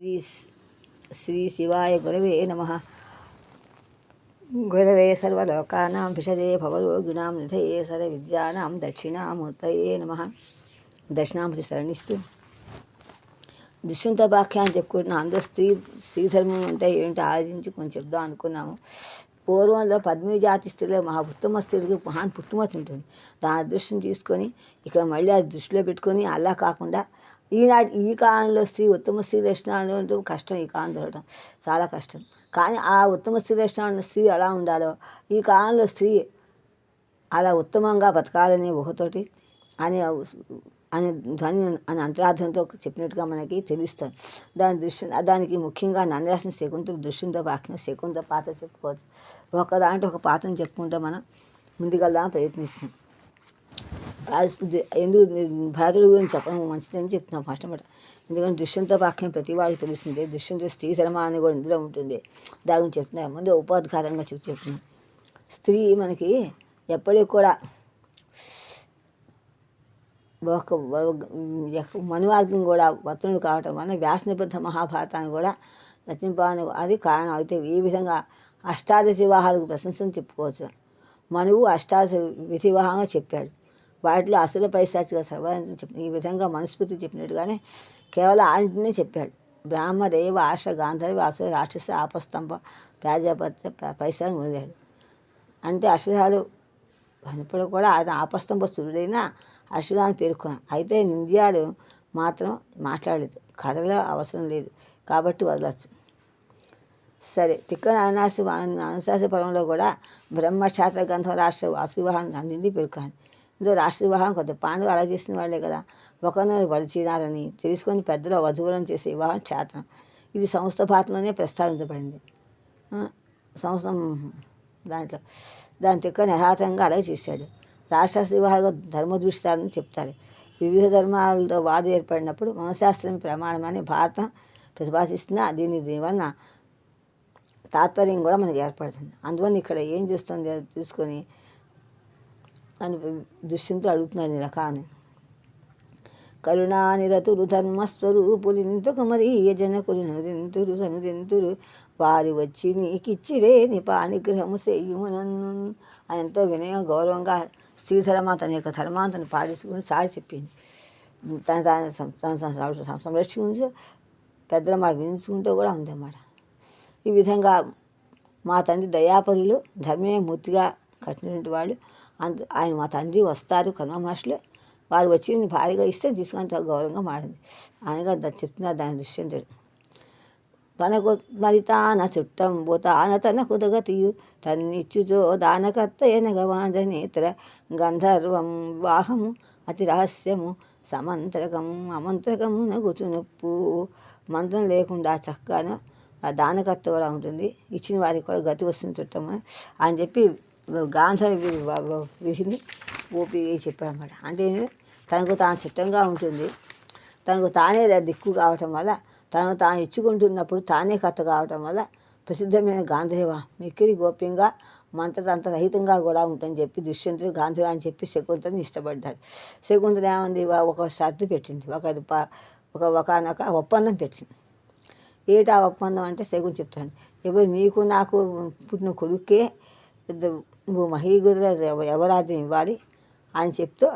శ్రీ శ్రీ శివాయ గురవే నమ. గురవే సర్వలోకానాం విషజే భవరోగిణాం నిధయే సర్వ విద్యానాం దక్షిణామూర్తయే నమ. దక్షిణామూర్తి శరణిస్తూ. దుష్యంత వాక్యాన్ని చెప్పుకుంటున్నాం అందులో స్త్రీ స్త్రీధర్మం అంటే ఏంటో ఆలోచించి కొంచెం చెప్దాం అనుకున్నాము. పూర్వంలో పద్మీ జాతి స్త్రీలో మహా ఉత్తమ స్త్రీలకు మహాన్ పుట్టుమతి ఉంటుంది. దాని అదృష్టం తీసుకొని ఇక్కడ మళ్ళీ అది దృష్టిలో పెట్టుకొని అలా కాకుండా ఈనాటి ఈ కాలంలో స్త్రీ ఉత్తమ స్త్రీ లక్షణాలు ఉండటం కష్టం ఈ కాలం దొరకడం చాలా కష్టం. కానీ ఆ ఉత్తమ స్త్రీ లక్షణాలు ఉన్న స్త్రీ ఎలా ఉండాలో ఈ కాలంలో స్త్రీ అలా ఉత్తమంగా బతకాలనే ఊహతోటి అనే అనే ధ్వని అనే అంతరార్థంతో చెప్పినట్టుగా మనకి తెలుస్తుంది దాని దృశ్య దానికి ముఖ్యంగా నన్ను రాసిన దృశ్యంతో దృష్టితో శకుంతో శకుంత పాత్ర చెప్పుకోవచ్చు. ఒక దాంట్లో ఒక పాత్రను చెప్పుకుంటే మనం ముందుకెళ్దాం ప్రయత్నిస్తాం. ఎందుకు భరతుడి గురించి చెప్పడం మంచిదని చెప్తున్నాం ఫస్ట్ మాట ఎందుకంటే దుష్యంత వాక్యం ప్రతి వాడికి తెలిసిందే దుష్యంత స్త్రీ ధర్మ అని కూడా ఇందులో ఉంటుంది. దాని గురించి చెప్తున్నాం ముందు ఉపాధికారంగా చెప్పి చెప్తున్నాం స్త్రీ మనకి ఎప్పటికి కూడా ఒక మనువార్గం కూడా వర్తనుడు కావటం వలన వ్యాసనిబద్ధ మహాభారతాన్ని కూడా రచింపాలని అది కారణం. అయితే ఈ విధంగా అష్టాదశ వివాహాలకు ప్రశంసను చెప్పుకోవచ్చు. మనువు అష్టాదశ విధివాహంగా చెప్పాడు. వాటిలో అసలు పైశాచిక సర్వాన్ని చెప్పి ఈ విధంగా మనస్ఫూర్తి చెప్పినట్టుగానే కేవలం ఆంటినే చెప్పాడు. బ్రాహ్మ దేవ ఆశ గాంధర్వ అసుర రాక్షస ఆపస్తంభ ప్రాజాపత్య పైసలు వదిలాడు అంటే అశ్వధాలు ఇప్పుడు కూడా ఆయన ఆపస్తంభ సూర్యుడైనా అశ్వధాన్ని పేర్కొన్నాను అయితే నింద్యాలు మాత్రం మాట్లాడలేదు. కథలో అవసరం లేదు కాబట్టి వదలచ్చు. సరే తిక్క అనాసి అనుశాస పరంలో కూడా బ్రహ్మక్షాత్ర గంధం రాష్ట్ర వాసువివాహం అన్నింటినీ పేర్కొన్నాను ఇందులో రాష్ట్ర వివాహం కొంత పాండవులు అలా చేసిన వాళ్ళే కదా. ఒకరినొకరు పరిచయాలని తెలుసుకొని పెద్దల వధువులను చేసే వివాహం క్షేత్రం. ఇది సంస్థ భారతంలోనే ప్రస్తావించబడింది. సంస్థ దాంట్లో. దాని తిక్క యథార్థంగా అలాగే చేశాడు. రాక్షస వివాహాలు ధర్మదృష్టాలని చెప్తారు. వివిధ ధర్మాలతో వాదం ఏర్పడినప్పుడు మనశాస్త్రం ప్రమాణమని భారతం ప్రతిపాదిస్తున్న దీని దీనివలన తాత్పర్యం కూడా మనకు ఏర్పడుతుంది. అందువల్ల ఇక్కడ ఏం చేస్తుంది అది తీసుకొని అని దుష్యంతో అడుగుతున్నాడు ఈ రకాన్ని కరుణానిరతులు ధర్మస్వరూపులు ఇంతకు మరి ఏ జనకులు నదింతురు సనుదింతురు? వారి వచ్చి నీకిచ్చిరే నీ పాణిగ్రహము చేయుమనన్ను అని ఎంతో వినయం గౌరవంగా శ్రీధరమ తన యొక్క ధర్మాంతను పాటించుకుని సారి చెప్పింది. తన తన సంరక్షించి పెద్దల మాట వినించుకుంటూ కూడా ఉందన్నమాట. ఈ విధంగా మా తండ్రి దయాపరులు ధర్మే మూర్తిగా కట్టినటువంటి వాళ్ళు అంత ఆయన మా తండ్రి వస్తారు కర్మ మహర్షులు వారు వచ్చి భారీగా ఇస్తే తీసుకొని గౌరవంగా మాడింది అనగా చెప్తున్నారు దాని దృశ్యం తనకు మరి తాన చుట్టం తాన తన కుదగతియు తన్నిచ్చుజో దానకర్త ఎనగవాంజనేత్ర గంధర్వం వాహము అతి రహస్యము సమంత్రకం అమంత్రకము నగుచు నొప్పు. మంత్రం లేకుండా చక్కగా ఆ దానకర్త కూడా ఉంటుంది. ఇచ్చిన వారికి కూడా గతి వస్తుంది చుట్టము అని చెప్పి గాంధని వేసింది ఓపి చెప్పాడనమాట అంటే తనకు తాను చిట్టంగా ఉంటుంది. తనకు తానే దిక్కు కావటం వల్ల తను తాను ఇచ్చుకుంటున్నప్పుడు తానే కథ కావటం వల్ల ప్రసిద్ధమైన గాంధర్వ మిక్కిరి గోప్యంగా మంత్రతంత్ర రహితంగా కూడా ఉంటుందని చెప్పి దుష్యంతుడు గాంధర్వ అని చెప్పి శకుంతని ఇష్టపడ్డాడు. శకుంతలు ఏమంది? ఒక షరతు పెట్టింది. ఒక ఒక ఒకనొక ఒప్పందం పెట్టింది. ఏటా ఒప్పందం అంటే శకుని చెప్తాను ఎవరు నీకు నాకు పుట్టిన కొడుకే నువ్వు మహీగురుల యవరాజ్యం ఇవ్వాలి అని చెప్తూ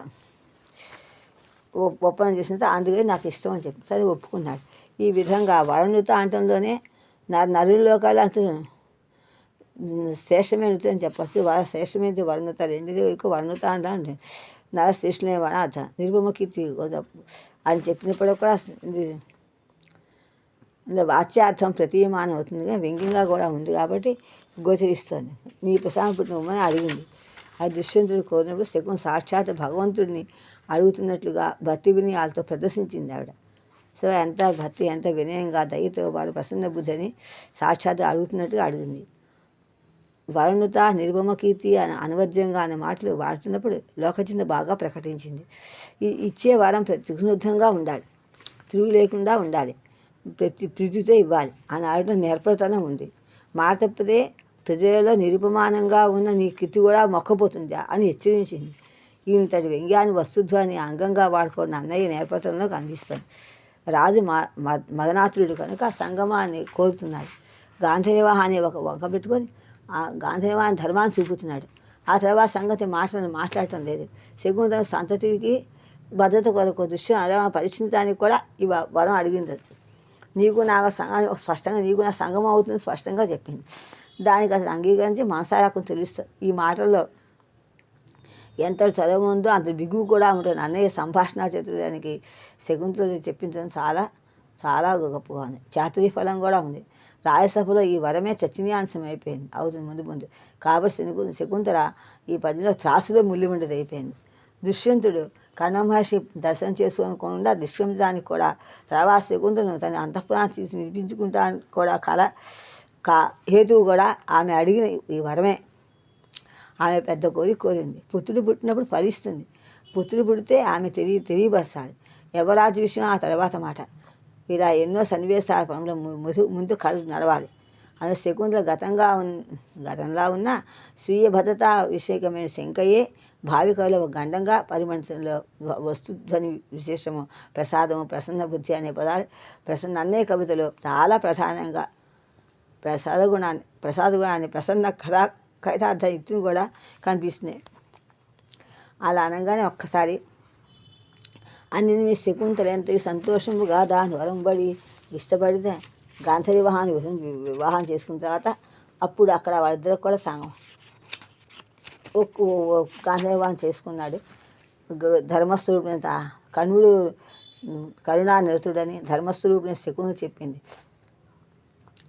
ఒప్పందం చేసిన అందుకే నాకు ఇష్టం అని చెప్పి సరే ఒప్పుకున్నాడు. ఈ విధంగా వరుణుత అంటంలోనే నరులోకాలు అంత శ్రేష్టమైన అని చెప్పచ్చు. వర శ్రేష్టమైన వర్ణుత రెండు ఎక్కువ వర్ణుత అంటే నరశ్రేష్ఠమే వనాథ నిరుపమకీర్తి అని చెప్పినప్పుడు కూడా వాచ్యార్థం ప్రతీయమానం అవుతుంది. వ్యంగ్యంగా కూడా ఉంది కాబట్టి గోచరిస్తాను నీ ప్రసాదం పుట్టిన అడిగింది. ఆ దుష్యంతుడు కోరినప్పుడు శకుం సాక్షాత్ భగవంతుడిని అడుగుతున్నట్లుగా భక్తి విని వాళ్ళతో ప్రదర్శించింది ఆవిడ. సో ఎంత భక్తి ఎంత వినయంగా దయతో వాళ్ళు ప్రసన్న బుద్ధిని సాక్షాత్ అడుగుతున్నట్టుగా అడిగింది. వరుణుత నిర్మమ కీర్తి అని అనువద్యంగా అనే మాటలు వాడుతున్నప్పుడు లోకచింత బాగా ప్రకటించింది. ఈ ఇచ్చే వారం ప్రతిఘ్నుద్ధంగా ఉండాలి. తిరుగు లేకుండా ఉండాలి. ప్రతి ప్రీతితో ఇవ్వాలి. అని ఆడటం నేర్పడతనం ఉంది. మాట తప్పితే ప్రజలలో నిరుపమానంగా ఉన్న నీ కీర్తి కూడా మొక్కపోతుంది అని హెచ్చరించింది. ఇంతటి వ్యంగ్యాన్ని వస్తుధ్వాన్ని అంగంగా వాడుకున్న అన్నయ్య నేపథ్యంలో కనిపిస్తుంది. రాజు మ కనుక సంగమాన్ని కోరుతున్నాడు. గాంధీవాహాన్ని ఒక వంక పెట్టుకొని ఆ గాంధీవాహాన్ని ధర్మాన్ని చూపుతున్నాడు. ఆ తర్వాత సంగతి మాటలను మాట్లాడటం లేదు. శకుంతల సంతతికి భద్రత కొరకు దృశ్యం అలా పరీక్షించడానికి కూడా ఈ వరం అడిగింది. నీకు నాకు సంఘం స్పష్టంగా నీకు నా సంగమం అవుతుంది స్పష్టంగా చెప్పింది. దానికి అసలు అంగీకరించి మనసారాకు తెలుస్తుంది ఈ మాటల్లో ఎంత చదువు ఉందో అంత బిగువు కూడా ఉంటుంది అన్నయ్య సంభాషణ చతుర్యానికి శకుంతలు చెప్పించడం చాలా చాలా గొప్పగా ఉంది. చాతుర్య ఫలం కూడా ఉంది. రాయసభలో ఈ వరమే చర్చనీయాంశం అయిపోయింది. అవుతుంది ముందు ముందు. కాబట్టి శకు శకుంతల ఈ పద్యంలో త్రాసులో ముల్లిమండది అయిపోయింది. దుష్యంతుడు కర్ణ మహర్షి దర్శనం చేసుకోకుండా దుష్యంతానికి కూడా తర్వాత శకుంతలను తన అంతఃపురాన్ని తీసి వినిపించుకుంటానికి కూడా కళ కా హేతువు కూడా ఆమె అడిగిన ఈ వరమే. ఆమె పెద్ద కోరిక కోరింది. పుత్రుడు పుట్టినప్పుడు ఫలిస్తుంది. పుత్రుడు పుడితే ఆమె తెలియ తెలియపరచాలి. యువరాజు విషయం ఆ తర్వాత మాట. ఇలా ఎన్నో సన్నివేశాల పనులు ముందు ముందు కథ నడవాలి. అది శకుంతల గతంగా ఉన్ గతంలా ఉన్న స్వీయ భద్రత విషయకమైన శంకయే భావికలో గండంగా గండంగా వస్తు వస్తుధ్వని విశేషము ప్రసాదము ప్రసన్న బుద్ధి అనే పదాలు ప్రసన్న అన్నే కవితలో చాలా ప్రధానంగా ప్రసాద గుణాన్ని ప్రసాద గుణాన్ని ప్రసన్న కథా కథార్థ యుక్తిని కూడా కనిపిస్తున్నాయి. అలా అనగానే ఒక్కసారి అన్ని మీ శకుంతల ఎంత సంతోషముగా దాని వరంబడి ఇష్టపడితే గాంధీ వివాహాన్ని వివాహం చేసుకున్న తర్వాత అప్పుడు అక్కడ వాళ్ళిద్దరు కూడా సంగం. ఒక్క గాంధీ వివాహం చేసుకున్నాడు. గ- ధర్మస్వరూపుని కణుడు ఉమ్, కరుణా నిరతుడని ధర్మస్వరూపుని శకుని చెప్పింది.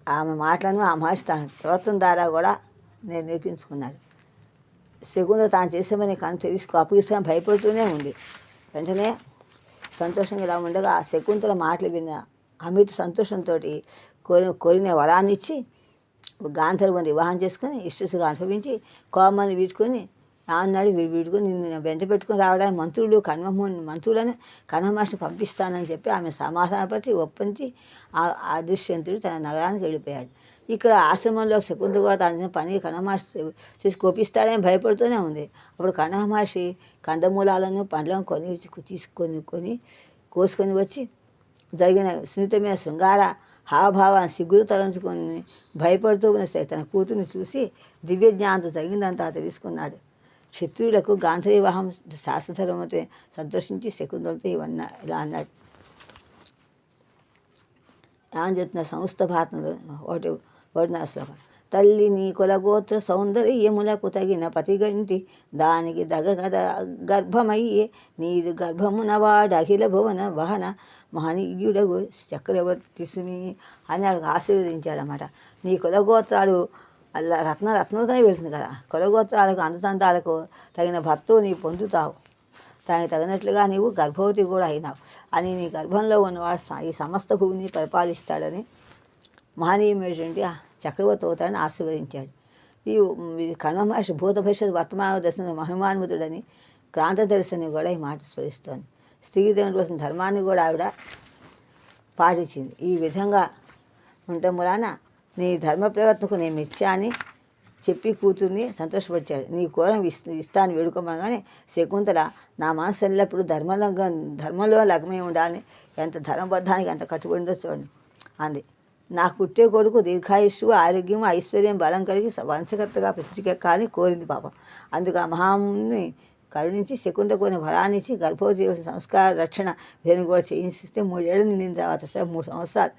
ఆమె మాటలను ఆ మహర్షి తన ప్రవర్తన ద్వారా కూడా నేను నేర్పించుకున్నాడు. శకుంద తాను చేసామని కను తెలుసుకో అప్పగిస్తాను భయపడుతూనే ఉంది. వెంటనే సంతోషంగా ఇలా ఉండగా ఆ శకుంతల మాటలు విన్న అమిత సంతోషంతో కోరి కోరిన వరాన్ని ఇచ్చి గాంధర్వం వివాహం చేసుకొని ఇష్టసుగా అనుభవించి కోమాన్ని వీడుకొని అన్నాడు. వీడు వీడుకొని నిన్ను వెంట పెట్టుకుని రావడానికి మంత్రులు కణ్మము మంత్రులను కణమహర్షి పంపిస్తానని చెప్పి ఆమె సమాధానపరిచి ఒప్పించి ఆ దుష్యంతుడు తన నగరానికి వెళ్ళిపోయాడు. ఇక్కడ ఆశ్రమంలో శకుంత కూడా తన పని కణమహర్షి చూసి కోపిస్తాడని భయపడుతూనే ఉంది. అప్పుడు కణమహర్షి కందమూలాలను పండ్లను కొని తీసుకొని కొని కోసుకొని వచ్చి జరిగిన సున్నితమైన శృంగార హావభావాన్ని సిగ్గులు తలంచుకొని భయపడుతూ ఉన్న తన కూతుర్ని చూసి దివ్య జ్ఞానంతో జరిగిందంతా తెలుసుకున్నాడు. శత్రువులకు గాంధీ వివాహం శాస్త్రధర్మతో సంతోషించి శకుంతలతో ఇవన్న ఇలా అన్నాడు. ఆయన చెప్తున్న సంస్థ భారతంలో ఒకటి ఒకటి శ్లోకం. తల్లి నీ కులగోత్ర సౌందర్యములకు తగిన పతిగంటి దానికి దగగద గర్భమయ్యే నీదు గర్భమున వాడు అఖిల భువన వహన మహనీయుడగు చక్రవర్తి సుమి అని ఆవిడకు ఆశీర్వదించాడనమాట నీ కులగోత్రాలు అలా రత్న రత్నంతోనే వెళ్తుంది కదా. కులగోత్రాలకు అందచందాలకు తగిన భర్తవు నీ పొందుతావు. దానికి తగినట్లుగా నీవు గర్భవతి కూడా అయినావు. అని నీ గర్భంలో ఉన్నవాడు ఈ సమస్త భూమిని పరిపాలిస్తాడని మహనీయమైనటువంటి చక్రవర్తి అవుతాడని ఆశీర్వదించాడు. ఈ ఈ మహర్షి భూత భవిష్యత్ వర్తమాన దర్శన మహిమాన్వితుడని క్రాంత దర్శని కూడా ఈ మాట స్మరిస్తోంది. స్త్రీదేవుని కోసం ధర్మాన్ని కూడా ఆవిడ పాటించింది. ఈ విధంగా ఉండటం వలన నీ ధర్మ ప్రవర్తనకు నేను మెచ్చా అని చెప్పి కూతుర్ని సంతోషపరిచాడు. నీ కోరం ఇస్తాను వేడుకోమనగానే శకుంతల నా మనసు ఎల్లప్పుడూ ధర్మంలో ధర్మంలో లగ్నమై ఉండాలని ఎంత ధర్మబద్ధానికి ఎంత కట్టుబడిందో చూడండి అంది. నాకు పుట్టే కొడుకు దీర్ఘాయుష్షు ఆరోగ్యం ఐశ్వర్యం బలం కలిగి వంశకర్తగా ప్రసిద్ధికెక్కాలని కోరింది పాపం. అందుకు ఆ మహాముని కరుణించి శకుంత కొన్ని ఫలాన్ని గర్భోజీవ సంస్కార రక్షణ వీరిని కూడా చేయిస్తే మూడేళ్ళు నిండిన తర్వాత సరే మూడు సంవత్సరాలు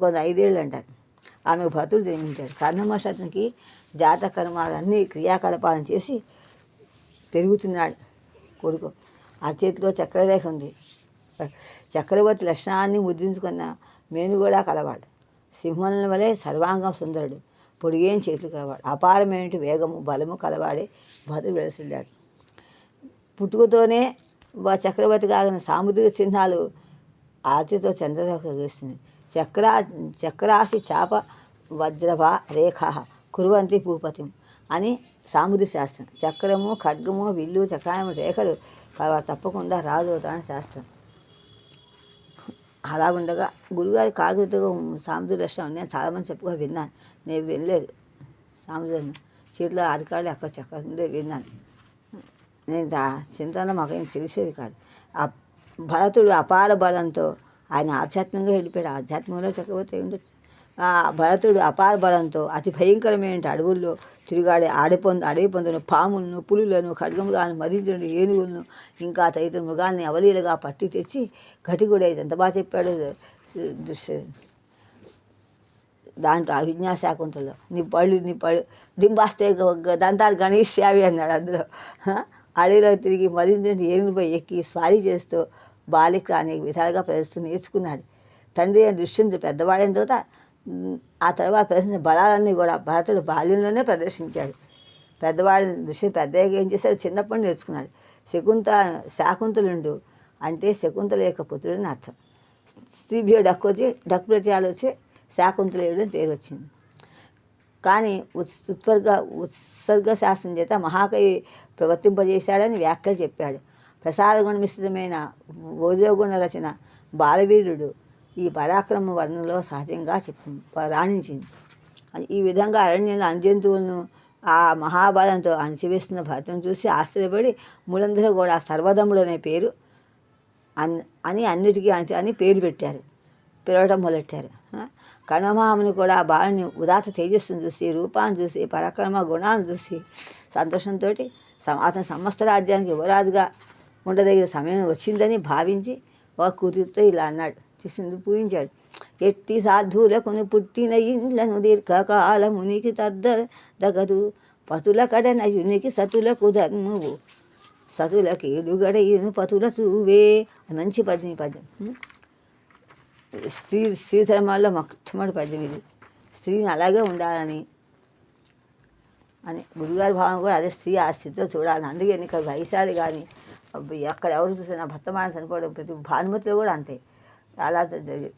కొంత ఐదేళ్ళు అంటారు. ఆమెకు భర్తుడు జన్మించాడు. కర్ణమహర్షి అతనికి జాత కర్మాలన్నీ క్రియాకలాపాలను చేసి పెరుగుతున్నాడు. కొడుకు అరచేతిలో చక్రరేఖ ఉంది. చక్రవర్తి లక్షణాన్ని ముద్రించుకున్న మేను కూడా కలవాడు. సింహం వలె సర్వాంగం సుందరుడు. పొడిగేం చేతులు కలవాడు. అపారమైన వేగము బలము కలవాడే భద్రుడు వెలసిల్లాడు. పుట్టుకతోనే చక్రవర్తి కాగిన సాముద్రిక చిహ్నాలు ఆర్తితో చంద్రరేఖ వేస్తుంది చక్రా చక్రాసి చాప వజ్రభా రేఖ కురువంతి భూపతిం అని సాముద్రి శాస్త్రం. చక్రము ఖడ్గము విల్లు చక్రాయము రేఖలు కలవాడు తప్పకుండా రాజు అవుతాడని శాస్త్రం. అలా ఉండగా గురుగారి కాళ్ళతో సాముద్రి దర్శనం నేను చాలామంది చెప్పుగా విన్నాను. నేను వెళ్ళలేదు సాముద్రం చేతిలో అరికాళ్ళు అక్కడ చక్క విన్నాను. నేను దా చింతన మాకేం తెలిసేది కాదు. ఆ భరతుడు అపార బలంతో ఆయన ఆధ్యాత్మికంగా వెళ్ళిపోయాడు. ఆధ్యాత్మికంలో చక్రవర్తి ఉండొచ్చు ఆ భరతుడు అపార బలంతో అతి భయంకరమైన అడవుల్లో తిరుగాడే పొంద అడవి పొందిన. పాములను పులులను ఖడ్గములను మరించిన ఏనుగులను ఇంకా తదితర మృగాల్ని అవలీలుగా పట్టి తెచ్చి గటిగుడై ఎంత బాగా చెప్పాడు? దాంట్లో అభిజ్ఞా శాకుంతలో నీ పళ్ళు నీ పళ్ళు డింబాస్తే దంతాలు గణేష్ శావి అన్నాడు అందులో. అడవిలో తిరిగి మరింత ఏనుగుపై ఎక్కి స్వారీ చేస్తూ బాలిక అనేక విధాలుగా ప్రశ్న నేర్చుకున్నాడు. తండ్రి అయిన దుష్యంతుడు పెద్దవాడైన తర్వాత ఆ తర్వాత ప్రదర్శించిన బలాలన్నీ కూడా భరతుడు బాల్యంలోనే ప్రదర్శించాడు. పెద్దవాడి దృష్టి పెద్దగా ఏం చేశాడు? చిన్నప్పుడు నేర్చుకున్నాడు. శకుంత శాకుంతలుండు అంటే శకుంతల యొక్క పుత్రుడని అర్థం. స్త్రీభ్యో డక్కు వచ్చి డక్కు ప్రత్యయాలు వచ్చి శాకుంతలేయుడు అని పేరు వచ్చింది. కానీ ఉత్ ఉత్వర్గ ఉత్సర్గ శాస్త్రం చేత మహాకవి ప్రవర్తింపజేశాడని వ్యాఖ్యలు చెప్పాడు. ప్రసాదగుణమిశ్రితమైన ఓజోగుణ రచన బాలవీరుడు ఈ పరాక్రమ వర్ణంలో సహజంగా చెప్పి రాణించింది. ఈ విధంగా అరణ్యంలో అంజంతువులను ఆ మహాబలంతో అణచివేస్తున్న భరతను చూసి ఆశ్చర్యపడి మూలందరూ కూడా సర్వదముడు అనే పేరు అన్ అని అన్నిటికీ అణచి అని పేరు పెట్టారు పిలవడం మొదలెట్టారు. కణమహాముని కూడా ఆ బాలుని ఉదాత తేజస్సును చూసి రూపాన్ని చూసి పరాక్రమ గుణాలను చూసి సంతోషంతో అతని సమస్త రాజ్యానికి యువరాజుగా ఉండదగిన సమయం వచ్చిందని భావించి ఒక కూతురితో ఇలా అన్నాడు. చేసింది పూజించాడు. ఎట్టి సాధువులకును పుట్టిన ఇండ్లను దీర్ఘకాలమునికి తద్ద దగదు పతుల కడనయునికి సతులకు ధర్మవు. సతులకి ఇను పతుల చూవే మంచి పద్యం పద్యం. స్త్రీ స్త్రీ ధర్మాల్లో మొట్టమొదటి పద్యం ఇది. స్త్రీని అలాగే ఉండాలని అని గురుగారి భావన కూడా అదే స్త్రీ ఆ స్థితిలో చూడాలని. అందుకే నీకు వయసాలు కానీ అక్కడ ఎక్కడ ఎవరు చూసినా భర్త మాన చనిపోవడం ప్రతి భానుమతిలో కూడా అంతే. అలా జరిగింది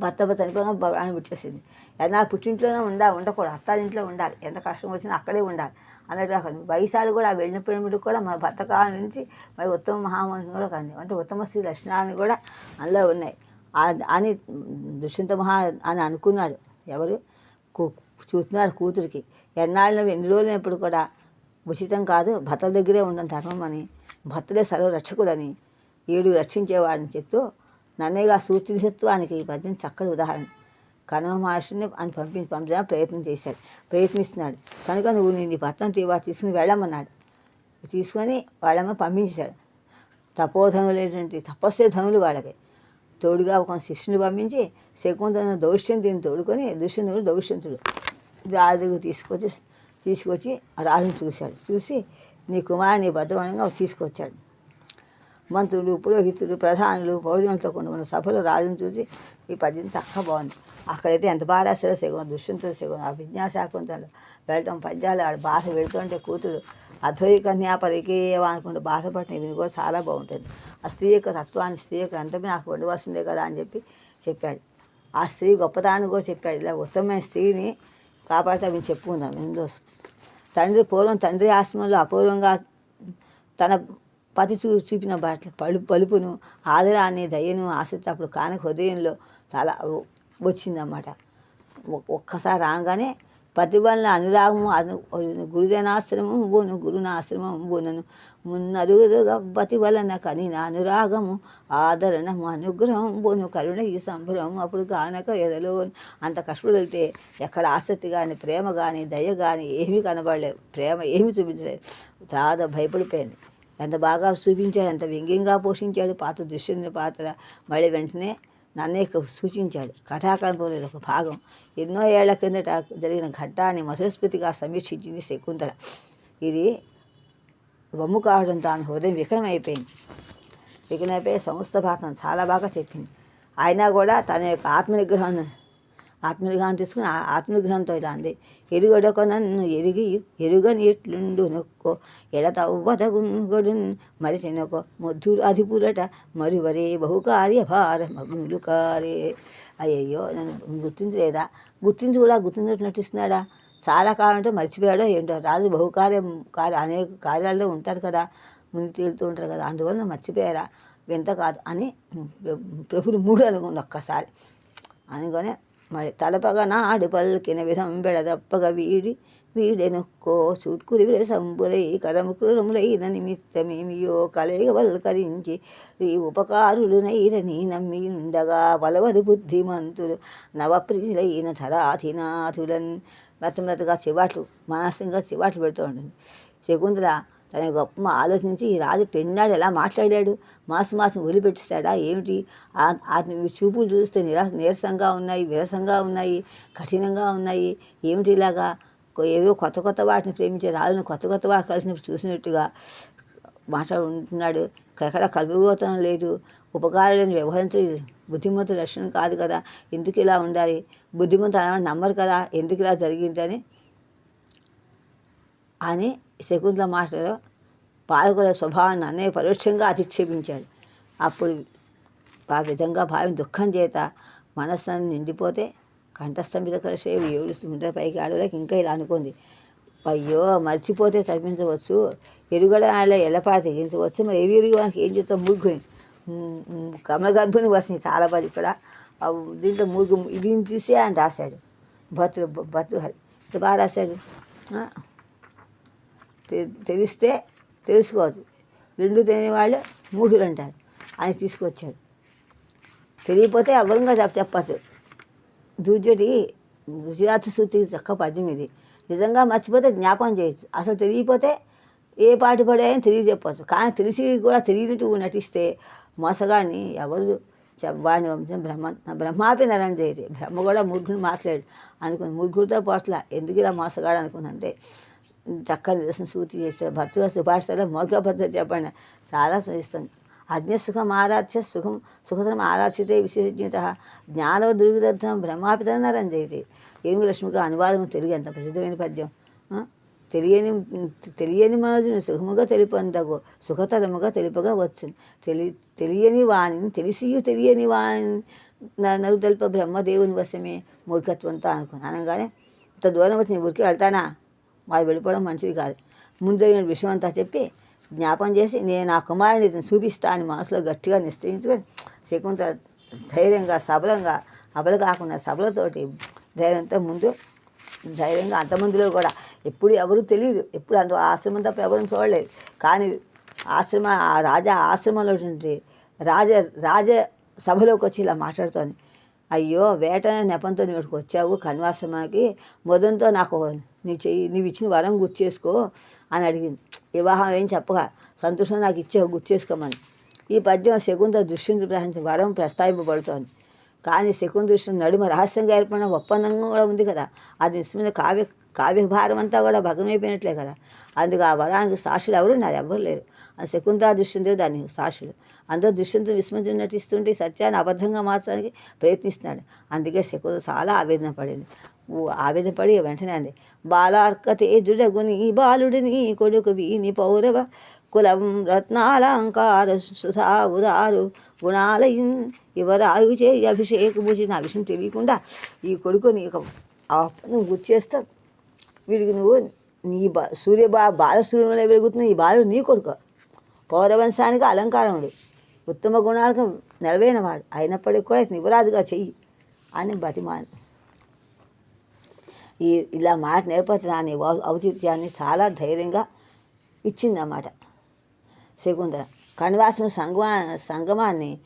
భర్త చనిపోగా ఆయన పుట్టేసింది నా పుట్టింట్లోనే ఉండా ఉండకూడదు. అత్తారింట్లో ఉండాలి. ఎంత కష్టం వచ్చినా అక్కడే ఉండాలి. అన్నట్టు అక్కడ వయసాలు కూడా ఆ వెళ్ళిన పిల్లలు కూడా మన భర్త కాలం నుంచి మరి ఉత్తమ మహామనిషిని కూడా కానీ అంటే ఉత్తమ స్త్రీ లక్షణాలను కూడా అందులో ఉన్నాయి. అని దుష్యంత మహా అని అనుకున్నాడు ఎవరు? కూ- చూస్తున్నాడు కూతురికి. ఎన్నాళ్ళు ఎన్ని రోజులైనప్పుడు కూడా ఉచితం కాదు. భర్తల దగ్గరే ఉండడం ధర్మం అని భర్తడే సర్వ రక్షకులని ఏడు రక్షించేవాడని చెప్తూ నన్నయ్యగా సూత్రితత్వానికి ఈ పద్యం చక్కటి ఉదాహరణ. కనవ మహర్షిని అని పంపించి పంపించడానికి ప్రయత్నం చేశాడు. ప్రయత్నిస్తున్నాడు. కనుక నువ్వు నీ భర్తను తీవా తీసుకుని వెళ్ళమన్నాడు. తీసుకొని వాళ్ళమ్మ పంపించాడు. తపోధనులైనటువంటి తపస్సే ధనులు వాళ్ళకి. తోడుగా ఒక శిష్యుని పంపించి శకుంతలను దౌష్యంతిని తోడుకొని దుష్యంతుడు దౌష్యంతుడు. రాజుకు తీసుకొచ్చి తీసుకొచ్చి ఆ రాజుని చూశాడు. చూసి నీ కుమారుని బద్దవనంగా తీసుకొచ్చాడు. మంత్రులు పురోహితులు ప్రధానులు పౌరులతో కొన్ని ఉన్న సభలో రాజును చూసి ఈ పద్యం చక్కగా బాగుంది. అక్కడైతే ఎంత బాగా రాశాడో సెగం దుష్యంతో సెగం అభిజ్ఞాశాకుంతలు వెళ్ళటం పద్యాలు ఆడ బాధ వెళుతుంటే కూతురు అద్వై కన్యాపరికేయవా అనుకుంటే బాధపడిన ఇవి కూడా చాలా బాగుంటుంది. ఆ స్త్రీ యొక్క తత్వాన్ని స్త్రీ యొక్క అంతమే నాకు ఉండవలసిందే కదా అని చెప్పి చెప్పాడు. ఆ స్త్రీ గొప్పదాన్ని కూడా చెప్పాడు. ఇలా ఉత్తమమైన స్త్రీని కాపాడితే మేము చెప్పుకుందాం. ఇందులో తండ్రి పూర్వం తండ్రి ఆశ్రమంలో అపూర్వంగా తన పతి చూ చూపిన బట్ల పలు పలుపును ఆదరాన్ని దయను ఆసక్తి అప్పుడు కానక హృదయంలో చాలా వచ్చిందన్నమాట. ఒక్కసారి రాగానే పతి వలన అనురాగము అను గురుజనాశ్రమం బోను గురునాశ్రమం బోనను మున్నరుగురుగా పతి వలన అనురాగము ఆదరణము అనుగ్రహం బోను కరుణ ఈ సంభ్రమం అప్పుడు కానక ఎదలో అంత కష్టపడి వెళ్తే ఎక్కడ ఆసక్తి కానీ ప్రేమ కానీ దయ కానీ ఏమీ కనబడలేదు. ప్రేమ ఏమీ చూపించలేదు. చాలా భయపడిపోయింది. ఎంత బాగా చూపించాడు ఎంత వ్యంగ్యంగా పోషించాడు పాత్ర దుష్యుని పాత్ర. మళ్ళీ వెంటనే నన్నయ్య సూచించాడు. కథాకల్పంలో ఒక భాగం. ఎన్నో ఏళ్ళ కిందట జరిగిన ఘట్టాన్ని మధురస్మృతిగా సమీక్షించింది శకుంతల. ఇది బొమ్ము కావడం తాను హృదయం వికలమైపోయింది. వికలమైపోయి సంస్థ భాతం చాలా బాగా చెప్పింది అయినా కూడా తన యొక్క ఆత్మనిగ్రహం ఆత్మవిగ్రహం తీసుకుని ఆ ఇలా అంది. ఎరుగడొక నన్ను ఎరిగి ఎరుగని ఎట్లుండు నొక్కో ఎడతవ్వదగుడు మరిచినొక ముద్దులు అధిపురట మరువరే బహుకార్య భారమగులు కారే. అయ్యయ్యో నన్ను గుర్తించలేదా? గుర్తించి కూడా గుర్తించినట్టు నటిస్తున్నాడా? చాలా కాలం అంటే మర్చిపోయాడో ఏంటో? రాజు బహుకార్యం కార్య అనేక కార్యాల్లో ఉంటారు కదా ముందు తేలుతూ ఉంటారు కదా అందువల్ల మర్చిపోయారా? వింత కాదు అని ప్రభుని మూడు అనుకోండి ఒక్కసారి. అనుకొని మరి తలపగ నాడు పలికిన విధం బెడదప్పగ వీడి వీడెనుక్కో చుట్కురి సంబులై కరము క్రూరములైన నిమిత్తమేమియో కలయవల్కరించి ఈ ఉపకారులునైరని నమ్మి ఉండగా పలవదు బుద్ధిమంతులు నవప్రియులైన ధరాధినాథులన్ మెత్తమెత్తగా చివాట్లు మానసికంగా చివాట్లు పెడుతూ ఉంటుంది. శకుంతల తన గొప్ప ఆలోచించి ఈ రాజు పెన్నాడు ఎలా మాట్లాడాడు? మాసు మాసం వదిలిపెట్టిస్తాడా ఏమిటి? ఆ- అతని చూపులు చూస్తే నిరాశ నీరసంగా ఉన్నాయి విరసంగా ఉన్నాయి కఠినంగా ఉన్నాయి. ఏమిటి ఇలాగా? ఏవో కొత్త కొత్త వాటిని ప్రేమించే రాజును కొత్త కొత్త వారు కలిసినప్పుడు చూసినట్టుగా మాట్లాడుతున్నాడు ఎక్కడ కలుపుగోతం లేదు. ఉపకారాలను వ్యవహరించే బుద్ధిమంతు లక్షణం కాదు కదా. ఎందుకు ఇలా ఉండాలి? బుద్ధిమంతు అలా నమ్మరు కదా. ఎందుకు ఇలా జరిగిందని? అని శకుంతల మాటలో పాలకుల స్వభావాన్ని అన్నయ్య పరోక్షంగా అధిక్షేపించాడు. అప్పుడు ఆ విధంగా భావం దుఃఖం చేత మనస్సును నిండిపోతే కంఠస్తంభిత కలిసేవి ఏడు ఉంటే పైకి ఆడలేక ఇంకా ఇలా అనుకుంది. అయ్యో మర్చిపోతే తప్పించవచ్చు. ఎరుగడ ఎలపాటు తెగించవచ్చు. మరి ఎరి ఎరుగు మనకి ఏం చేస్తాం? మూర్ఖుని. కమల గర్భుని వస్తుంది చాలా పది ఇక్కడ. దీంట్లో మూర్ఖు ఇది తీసే ఆయన రాశాడు. భర్తలు భర్తలు ఇంత బాగా రాశాడు. తెలిస్తే తెలుసుకోవచ్చు. రెండు తెలియని వాళ్ళు మూఢులు అంటారు. ఆయన తీసుకొచ్చాడు. తెలియకపోతే అవ్వరంగా చెప్ప చెప్పచ్చు. దూజటి గుజరాత్ సూతి చక్క పద్యం ఇది. నిజంగా మర్చిపోతే జ్ఞాపకం చేయొచ్చు. అసలు తెలియకపోతే ఏ పాటు పడాయని తెలియజెప్పచ్చు. కానీ తెలిసి కూడా తెలియనట్టు నటిస్తే మోసగాడిని ఎవరు చె- వాడిని వంశం బ్రహ్మ బ్రహ్మాపి నరం బ్రహ్మ కూడా మూర్ఖుని మాట్లాడు అనుకుని మూర్ఖుడితో పోట్ల. ఎందుకు ఇలా మోసగాడు అనుకుని అంతే. చక్కని దర్శనం సూతి చేస్తే భర్తగా సుభాషితలో మౌఖిక పద్ధతి చెప్పండి. చాలా స్మరిస్తుంది. అజ్ఞ సుఖం ఆరాధ్య సుఖం సుఖతరం ఆరాధ్యతే విశేషజ్ఞత. జ్ఞాన దుర్గదర్థం బ్రహ్మాపిత నరంజయితే. లక్ష్మిగా అనువాదం తెలుగు ఎంత ప్రసిద్ధమైన పద్యం. తెలియని తెలియని మనసును సుఖముగా తెలుపందగు సుఖతరముగా తెలుపగా వచ్చు తెలి తెలియని వాణిని తెలిసియు తెలియని వాణి నరుదల్ప తెలుప బ్రహ్మదేవుని వశమే మూర్ఖత్వంతో అనుకుని అనగానే ఇంత దూరం వచ్చి నీ ఊరికి వెళ్తానా? వాళ్ళు వెళ్ళిపోవడం మంచిది కాదు. ముందు జరిగిన విషయం అంతా చెప్పి జ్ఞాపం చేసి నేను నా కుమారుని ఇతను చూపిస్తా అని మనసులో గట్టిగా నిశ్చయించుకొని శకుంత ధైర్యంగా సబలంగా అబలు కాకుండా సబలతోటి ధైర్యంతో ముందు ధైర్యంగా అంతమందిలో కూడా ఎప్పుడు ఎవరు తెలియదు ఎప్పుడు అంత ఆశ్రమం తప్ప ఎవరు చూడలేదు. కానీ ఆశ్రమ ఆ రాజా ఆశ్రమంలో రాజ రాజ సభలోకి వచ్చి ఇలా మాట్లాడుతోంది. అయ్యో వేట నెపంతో నువ్వు వచ్చావు కన్వాశ్రమానికి. మొదంతో నాకు నీ చెయ్యి నీవు ఇచ్చిన వరం గుర్తు చేసుకో అని అడిగింది. వివాహం ఏం చెప్పగా సంతోషం నాకు ఇచ్చే గుర్తు చేసుకోమని. ఈ పద్యం శకుంత దృష్టిని ప్రహరించిన వరం ప్రస్తావింపబడుతోంది. కానీ శకుందృష్టి నడుమ రహస్యంగా ఏర్పడిన ఒప్పందంగా కూడా ఉంది కదా. అది నిజమైన కావ్య కావ్యభారం అంతా కూడా భగ్నమైపోయినట్లే కదా. అందుకు ఆ వరానికి సాక్షులు ఎవరు నాది ఎవరు లేరు. ఆ శకుంతా దృష్టింతో దాన్ని సాక్షులు. అందరూ దృష్టింతో విస్మృతి నటిస్తుంటే సత్యాన్ని అబద్ధంగా మార్చడానికి ప్రయత్నిస్తున్నాడు. అందుకే శకుంత చాలా ఆవేదన పడింది. ఆవేదపడి వెంటనే అంది బాలార్కతేజుడగుని బాలుడిని కొడుకు వీని పౌరవ కులం రత్నాలంకార సుధా ఉదారు గుణాలయం యువరాయు చే అభిషేకము చేసిన ఆ విషయం తెలియకుండా ఈ కొడుకుని ఇక నువ్వు గుర్తు చేస్తావు వీడికి నువ్వు నీ బా సూర్య బా బాలసూర్యంలో వెలుగుతున్న ఈ బాలుడు నీ కొడుకు. పౌరవంశానికి అలంకారముడు ఉత్తమ గుణాలకు నెలవైన వాడు అయినప్పటికీ కూడా ఇతను యువరాజుగా చెయ్యి అని బతిమాను ఈ ఇలా మాట నేర్పరచడాన్ని అనే ఔచిత్యాన్ని చాలా ధైర్యంగా ఇచ్చిందన్నమాట. శకుంతల కణవాసం సంగమా సంగమాన్ని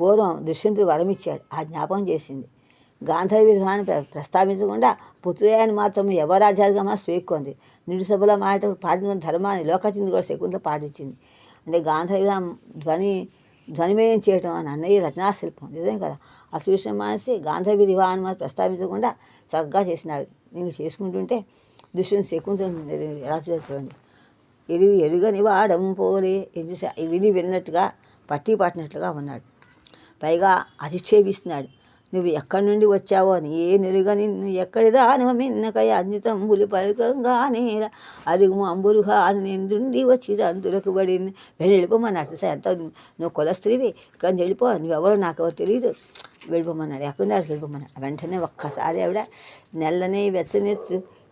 పూర్వం దుష్యంతుడు వరమిచ్చాడు. ఆ జ్ఞాపకం చేసింది. గాంధర్వ విధానాన్ని ప్ర ప్రస్తావించకుండా పుత్రుయాన్ని మాత్రం యవరాజాలుగా స్వేక్కుంది నిడు మాట పాటిన ధర్మాన్ని లోకచింది కూడా శకుంతల పాటించింది. అంటే గాంధర్వ విధానం ధ్వని ధ్వనిమయం చేయటం అని అన్నయ్య రచనాశిల్పం. నిజమే కదా? అసలు విషయం మానేసి గాంధర్వ విధానం ప్రస్తావించకుండా చక్కగా చేసినాడు నేను చేసుకుంటుంటే దుష్యం శకుంతల ఎలా చూడండి. ఎరుగు ఎరుగని వాడం పోలే. ఏం విని విన్నట్టుగా పట్టి పట్టినట్లుగా ఉన్నాడు. పైగా అధిక్షేపిస్తున్నాడు. నువ్వు ఎక్కడి నుండి వచ్చావో అని ఏ నెరుగని నువ్వు ఎక్కడిదా నువ్వు మిన్నకయ అన్యతంబులు పలకంగా నేల. అరుగుము అంబురుహా అని నిండుండి వచ్చి అందులకు పడి వెళ్ళిపోమన్నాడు సార్ ఎంత? నువ్వు కులస్త్రీవి కానీ వెళ్ళిపో నువ్వెవరో నాకెవరు తెలియదు వెళ్ళిపోమన్నాడు ఎక్కడున్నాడు వెళ్ళిపోమన్నాడు వెంటనే ఒక్కసారి ఆవిడ నెల్లనే వెచ్చని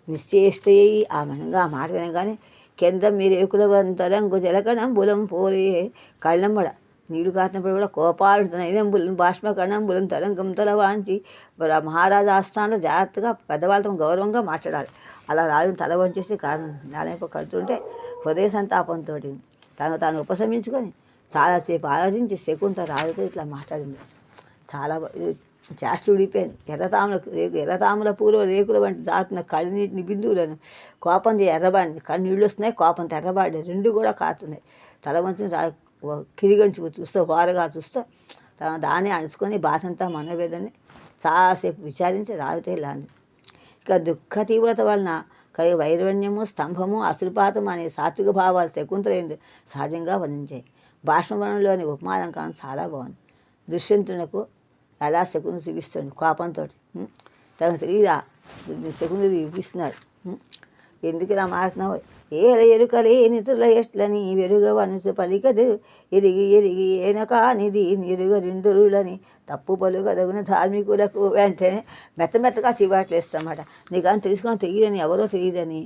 నిశ్చేష్టయ్యి ఆ మనంగా ఆ మాట వినగానే కింద మీరు ఏకుల వంతరంగు జలకణం బులం పోలే కళ్ళంబడ నీళ్ళు కాసినప్పుడు కూడా కోపాలు నైనంబులను బాష్మ కణంబులను తరంగం తల వాంచి మహారాజా ఆస్థానంలో జాగ్రత్తగా పెద్దవాళ్ళతో గౌరవంగా మాట్లాడాలి. అలా రాజు తల వంచేసి కారణం నాలైపు కడుతుంటే హృదయ సంతాపంతో తను తాను ఉపశమించుకొని చాలాసేపు ఆలోచించి శకుంత రాజుతో ఇట్లా మాట్లాడింది. చాలా చేష్టలు ఊడిపోయింది. ఎర్రతామల రేకు ఎర్రతామల పూలు రేకుల వంటి దాటున కళ్ళనీటిని బిందువులను కోపంతో ఎర్రబాడింది. కళ్ళు నీళ్ళు వస్తున్నాయి కోపంతో ఎర్రబాడి రెండు కూడా కారుతున్నాయి. తల వంచుని రా కిరిగంచుకు చూస్తూ చూస్తే చూస్తూ తన దాన్ని అణుచుకొని బాధంతా మనోవేదని చాలాసేపు విచారించి రావితే లాంది ఇక దుఃఖ తీవ్రత వలన కవి వైరవణ్యము స్తంభము అసురుపాతం అనే సాత్విక భావాలు శకుంతలైంది సహజంగా వర్ణించాయి. భాషణంలోని ఉపమాలంకారం చాలా బాగుంది. దుష్యంతునకు అలా శకుని చూపిస్తాడు కోపంతో తనకు తెలియదా శకుని చూపిస్తున్నాడు. ఎందుకు ఇలా మాట్లాడినావు ఏల ఎరుకలే నిధుల ఎట్లని వెరుగవనుసు పలికదు. ఎరిగి ఎరిగి ఏనకానిది నిరుగ రెండులని తప్పు పలుకదగిన ధార్మికులకు వెంటనే మెత్త మెత్తగా చివాట్లేస్తామాట నీకని తెలుసుకొని తెలియదని ఎవరో తెలియదని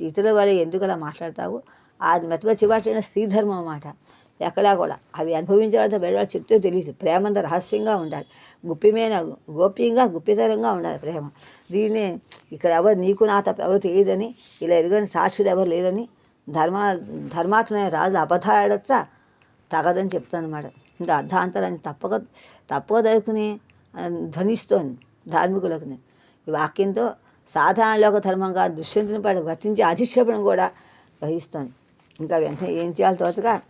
ఇతరుల వల్ల ఎందుకు అలా మాట్లాడతావు అది మెత్త మెత్త చివాట్లైన స్త్రీధర్మం అన్నమాట. ఎక్కడా కూడా. అవి అనుభవించే వాళ్ళతో బయట చెప్తే తెలియదు. ప్రేమ రహస్యంగా ఉండాలి. గుప్పిమైన గోప్యంగా గుప్పితరంగా ఉండాలి ప్రేమ. దీన్ని ఇక్కడ ఎవరు నీకు నా తప్ప ఎవరు తెలియదని ఇలా ఎదుగని సాక్షులు ఎవరు లేరని ధర్మ ధర్మాత్మైన రాజు అబద్ధాడచ్చా తగదని చెప్తాను అనమాట ఇంకా అర్ధాంతరాన్ని తప్పక తప్పక దొరుకుని ధ్వనిస్తోంది ధార్మికులకు ఈ వాక్యంతో సాధారణ లోక ధర్మంగా దుష్యంతుని పడి వర్తించే అధిక్షేపణ కూడా గ్రహిస్తోంది. ఇంకా వెంటనే ఏం చేయాలి తోచగా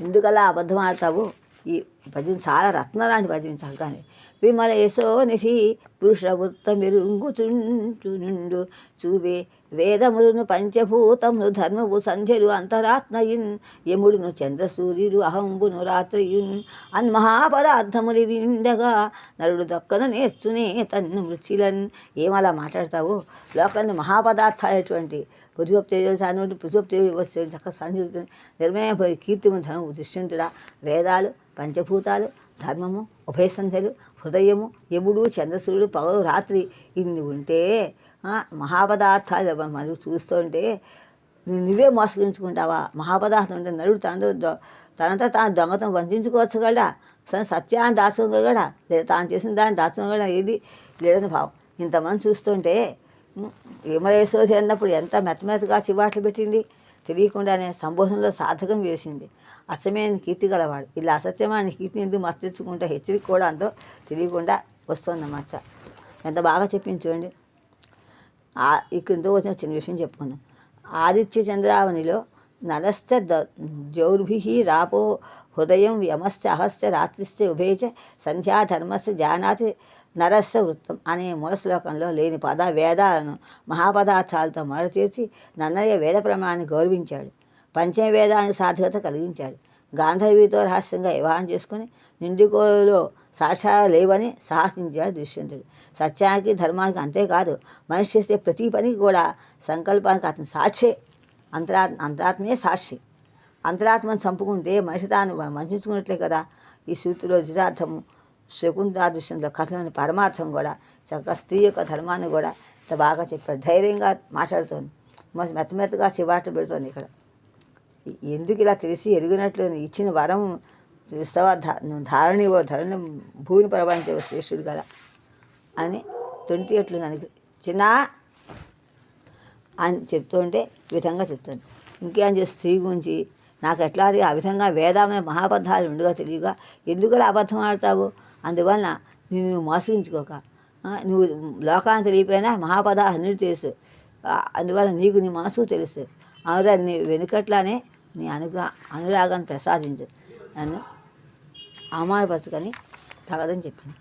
ఎందుకలా అబద్ధం ఆడతావు? ఈ భజన చాలా రత్న లాంటి భజన చక్కగానే విమల యశోనిసి పురుష వృత్త నుండు చూబే వేదములను పంచభూతములు ధర్మపు సంధ్యలు అంతరాత్మయున్ యముడును చంద్రసూర్యుడు అహంబును రాత్రియున్ అన్మహాపదార్థములు విండగా నరుడు దక్కన నేర్చునే తన్ను మృత్యులన్. ఏమలా మాట్లాడతావు? లోకాన్ని మహాపదార్థాలటువంటి పృథ్వప్ తేజసానుడు పృథ్వప్ తేజ చక్క సంయుక్త నిర్మయపోయి కీర్తిమ ధనము దుష్యంతుడా వేదాలు పంచభూతాలు ధర్మము ఉభయ సంధ్యలు హృదయము యముడు చంద్రసూర్యుడు పగలు రాత్రి ఇన్ని ఉంటే మహాపదార్థాలు మనం చూస్తుంటే నువ్వు నువ్వే మోసగించుకుంటావా? మహాపదార్థం ఉంటే నరుడు తనతో దొ- తనంతా తాను దొంగతనం వంచుకోవచ్చు కదా? సరే సత్యాన్ని దాచుకోగలడా? లేదా తాను చేసిన దాన్ని దాచుకోగలడా? ఏది? లేదని భావం. ఇంతమంది చూస్తుంటే విమలేశ్వరి అన్నప్పుడు ఎంత మెత్తమెత్తగా చివాట్లు పెట్టింది? తెలియకుండానే సంబోధనలో సాధకం వేసింది. అసమైన కీర్తి గలవాడు. ఇలా అసత్యమైన కీర్తిని ఎందుకు మర్చించుకుంటే హెచ్చరిక కూడా అంతో తెలియకుండా వస్తుంది ఎంత బాగా చెప్పింది చూడండి. ఆ- ఇక్కడ వచ్చిన చిన్న విషయం చెప్పుకుందాం. ఆదిత్య చంద్రావనిలో నరశ్చ ద జౌర్భి రాపో హృదయం యమశ్చ అహస్య రాత్రిశ్చ ఉభయచ సంధ్యాధర్మస్య జానాతి నరస్య వృత్తం అనే మూల శ్లోకంలో లేని పద వేదాలను మహాపదార్థాలతో మరచేసి నన్నయ్య వేద ప్రమాణాన్ని గౌరవించాడు. పంచవేదానికి సార్థకత కలిగించాడు. గాంధర్వితో రహస్యంగా వివాహం చేసుకుని నిండుకోలో సాక్ష్యాలు లేవని సాహసించాడు దుష్యంతుడు. సత్యానికి ధర్మానికి అంతేకాదు మనిషి చేసే ప్రతి పనికి కూడా సంకల్పానికి అతని సాక్షే. అంతరాత్మ అంతరాత్మే సాక్షి. అంతరాత్మను చంపుకుంటే మనిషి తాను వంచుకున్నట్లే కదా. ఈ సూత్రులో దురార్థము శకుంత దృశ్యంలో కథలోని పరమార్థం కూడా చక్కగా స్త్రీ యొక్క ధర్మాన్ని కూడా ఇంత బాగా చెప్పాడు. ధైర్యంగా మాట్లాడుతోంది. మెత్తమెత్తగా మెత్త మెత్తగా పెడుతోంది ఇక్కడ. ఎందుకు ఇలా తెలిసి ఎరిగినట్లు ఇచ్చిన వరం చూస్తావా నువ్వు ధారణి ఓ ధరణి భూమిని ప్రపంచ శ్రేష్ఠుడు కదా అని తొంటి ఎట్లు దానికి చిన్న అని చెప్తుంటే ఈ విధంగా చెప్తాను. ఇంకేం చేసి స్త్రీ గురించి? నాకు ఎట్లా అది ఆ విధంగా వేదమైన మహాబద్ధాలు ఉండగా తెలియగా ఎందుకు అబద్ధం ఆడతావు? అందువలన నువ్వు మోసగించుకోక. నువ్వు లోకాన్ని తెలియపోయినా మహాపదాలు అన్నిటి తెలుసు. అందువల్ల నీకు నీ మనసు తెలుసు. అవురా నీ వెనుకట్లానే నీ అనుగా అనురాగాన్ని ప్రసాదించు. నన్ను అవమానపరచుకొని తగదని చెప్పింది